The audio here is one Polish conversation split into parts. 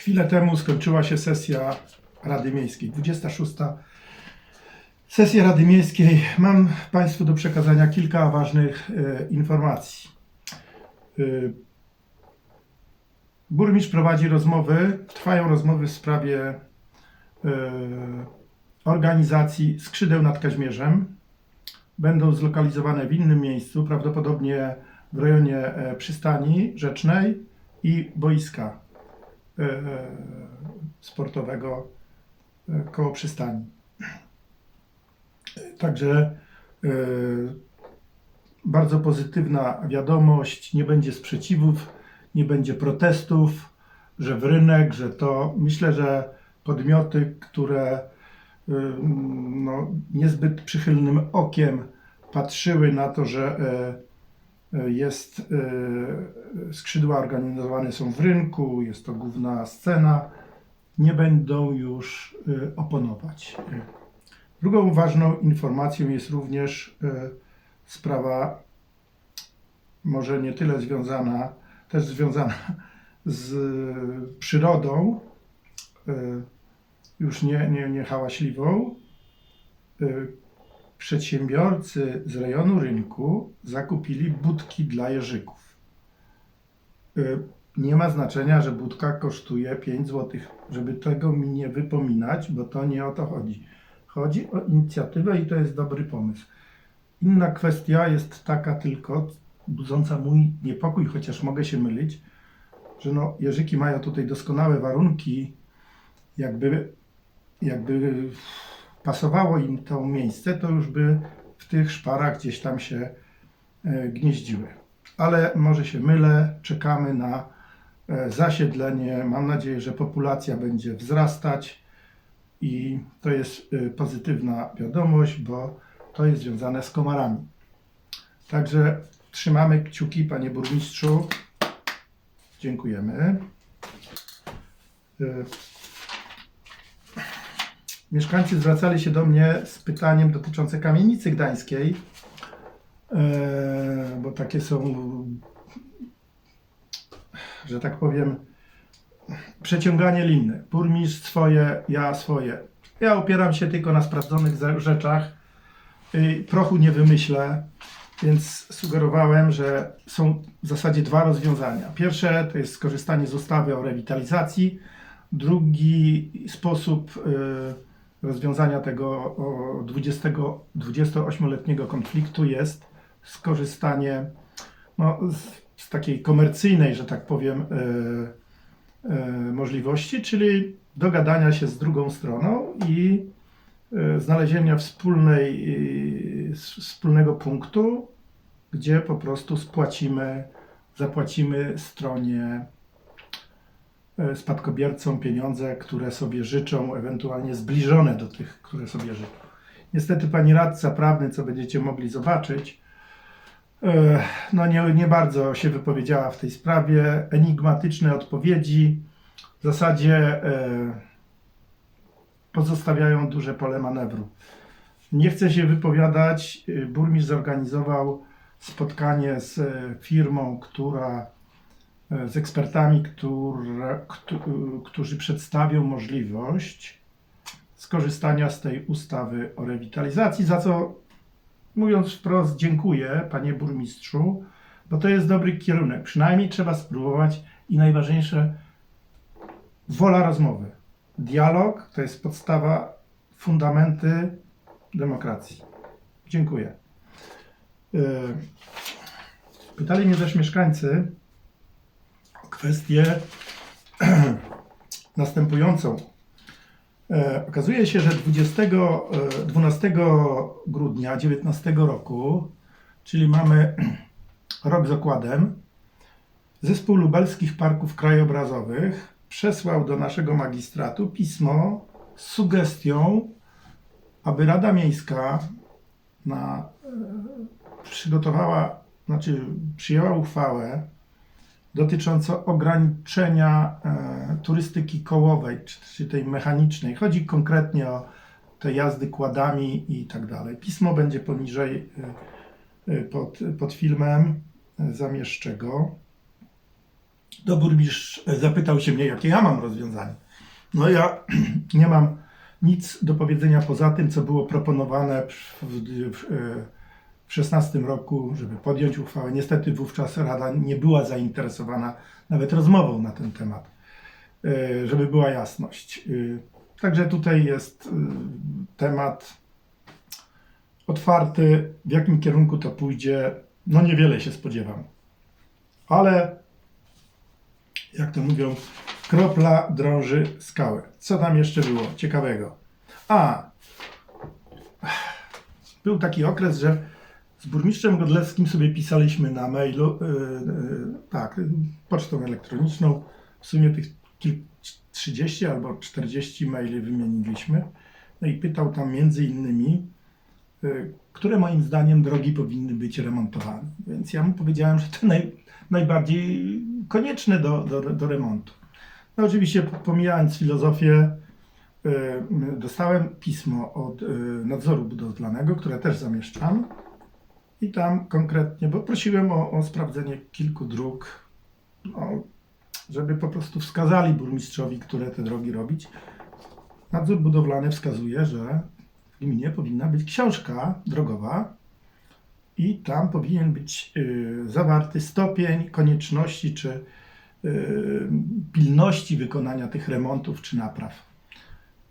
Chwilę temu skończyła się sesja Rady Miejskiej, 26. Sesja Rady Miejskiej. Mam Państwu do przekazania kilka ważnych e, informacji. E, burmistrz prowadzi rozmowy, trwają rozmowy w sprawie e, organizacji skrzydeł nad Kaźmierzem. Będą zlokalizowane w innym miejscu, prawdopodobnie w rejonie przystani rzecznej i boiska sportowego e, koło przystani. Także e, bardzo pozytywna wiadomość, nie będzie sprzeciwów, nie będzie protestów, że w rynek, że to myślę, że podmioty, które y, no, niezbyt przychylnym okiem patrzyły na to, że e, e, jest e, skrzydła organizowane są w rynku, jest to główna scena, nie będą już e, oponować. Drugą ważną informacją jest również e, sprawa, może nie tyle związana, też związana z przyrodą, już nie, nie, nie hałaśliwą. Przedsiębiorcy z rejonu rynku zakupili budki dla jeżyków. E, Nie ma znaczenia, że budka kosztuje 5 zł, żeby tego mi nie wypominać, bo to nie o to chodzi. Chodzi o inicjatywę i to jest dobry pomysł. Inna kwestia jest taka tylko, budząca mój niepokój, chociaż mogę się mylić, że no, jeżyki mają tutaj doskonałe warunki, jakby, jakby pasowało im to miejsce, to już by w tych szparach gdzieś tam się e, gnieździły. Ale może się mylę, czekamy na e, zasiedlenie. Mam nadzieję, że populacja będzie wzrastać i to jest e, pozytywna wiadomość, bo to jest związane z komarami. Także trzymamy kciuki, panie burmistrzu. Dziękujemy. Mieszkańcy zwracali się do mnie z pytaniem dotyczące kamienicy gdańskiej, e, bo takie są, że tak powiem, przeciąganie liny. Burmistrz swoje, ja swoje. Ja opieram się tylko na sprawdzonych za- rzeczach. Prochu nie wymyślę, więc sugerowałem, że są w zasadzie dwa rozwiązania. Pierwsze to jest skorzystanie z ustawy o rewitalizacji. Drugi sposób y, rozwiązania tego o 20, 28-letniego konfliktu jest skorzystanie no, z, z takiej komercyjnej, że tak powiem, y, y, możliwości, czyli dogadania się z drugą stroną i y, znalezienia wspólnej, wspólnego punktu, gdzie po prostu spłacimy, zapłacimy stronie e, spadkobiercom pieniądze, które sobie życzą, ewentualnie zbliżone do tych, które sobie życzą. Niestety pani radca prawny, co będziecie mogli zobaczyć, e, no nie, nie bardzo się wypowiedziała w tej sprawie. Enigmatyczne odpowiedzi w zasadzie e, pozostawiają duże pole manewru. Nie chcę się wypowiadać. Burmistrz zorganizował spotkanie z e, firmą, która e, z ekspertami, które, któ- którzy przedstawią możliwość skorzystania z tej ustawy o rewitalizacji, za co mówiąc wprost dziękuję panie burmistrzu, bo to jest dobry kierunek. Przynajmniej trzeba spróbować i najważniejsze wola rozmowy. Dialog to jest podstawa, fundamenty demokracji. Dziękuję. Yy, Pytali mnie też mieszkańcy kwestię następującą. E, Okazuje się, że 20, e, 12 grudnia 19 roku, czyli mamy rok z okładem, Zespół Lubelskich Parków Krajobrazowych przesłał do naszego magistratu pismo z sugestią, aby Rada Miejska na, e, przygotowała, znaczy przyjęła uchwałę dotyczącą ograniczenia e, turystyki kołowej, czy, tej mechanicznej. Chodzi konkretnie o te jazdy kładami i tak dalej. Pismo będzie poniżej e, e, pod, pod filmem, e, zamieszczę go. to burmistrz zapytał się mnie, jakie ja mam rozwiązanie. No ja nie mam nic do powiedzenia poza tym, co było proponowane w, w, w, w 16 roku, żeby podjąć uchwałę. Niestety wówczas Rada nie była zainteresowana nawet rozmową na ten temat, e, żeby była jasność. E, Także tutaj jest e, temat otwarty. W jakim kierunku to pójdzie, no niewiele się spodziewam. Ale jak to mówią, kropla drąży skałę. Co tam jeszcze było ciekawego? A, był taki okres, że z burmistrzem Godlewskim sobie pisaliśmy na mailu, yy, yy, tak, pocztą elektroniczną. W sumie tych kil, 30 albo 40 maili wymieniliśmy. No i pytał tam między innymi, yy, które moim zdaniem drogi powinny być remontowane. Więc ja mu powiedziałem, że te naj, najbardziej konieczne do, do, do remontu. No oczywiście pomijając filozofię, dostałem pismo od nadzoru budowlanego, które też zamieszczam. I tam konkretnie, bo prosiłem o, o sprawdzenie kilku dróg, no, żeby po prostu wskazali burmistrzowi, które te drogi robić. Nadzór budowlany wskazuje, że w gminie powinna być książka drogowa i tam powinien być y, zawarty stopień konieczności czy y, pilności wykonania tych remontów czy napraw.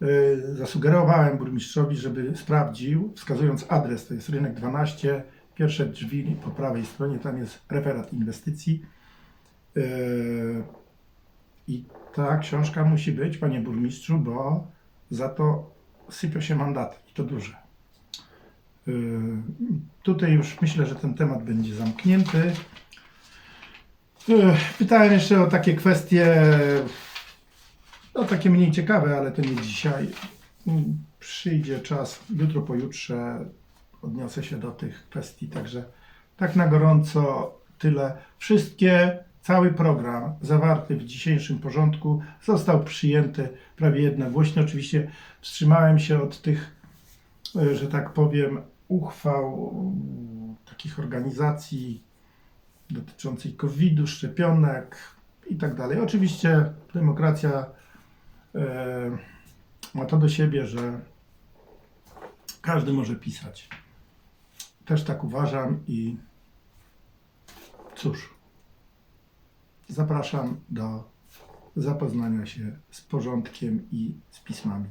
Y, Zasugerowałem burmistrzowi, żeby sprawdził, wskazując adres, to jest rynek 12, pierwsze drzwi po prawej stronie, tam jest referat inwestycji. Y, I ta książka musi być, panie burmistrzu, bo za to sypią się mandaty i to duże. Y, Tutaj już myślę, że ten temat będzie zamknięty. Y, Pytałem jeszcze o takie kwestie, no takie mniej ciekawe, ale to nie dzisiaj. Przyjdzie czas, jutro, pojutrze odniosę się do tych kwestii, także tak na gorąco tyle. Wszystkie, cały program zawarty w dzisiejszym porządku został przyjęty prawie jednogłośnie. Oczywiście wstrzymałem się od tych, e, że tak powiem, uchwał mm, takich organizacji dotyczących COVID-u, szczepionek i tak dalej. Oczywiście demokracja e, ma to do siebie, że każdy może pisać. Też tak uważam i cóż, zapraszam do zapoznania się z porządkiem i z pismami.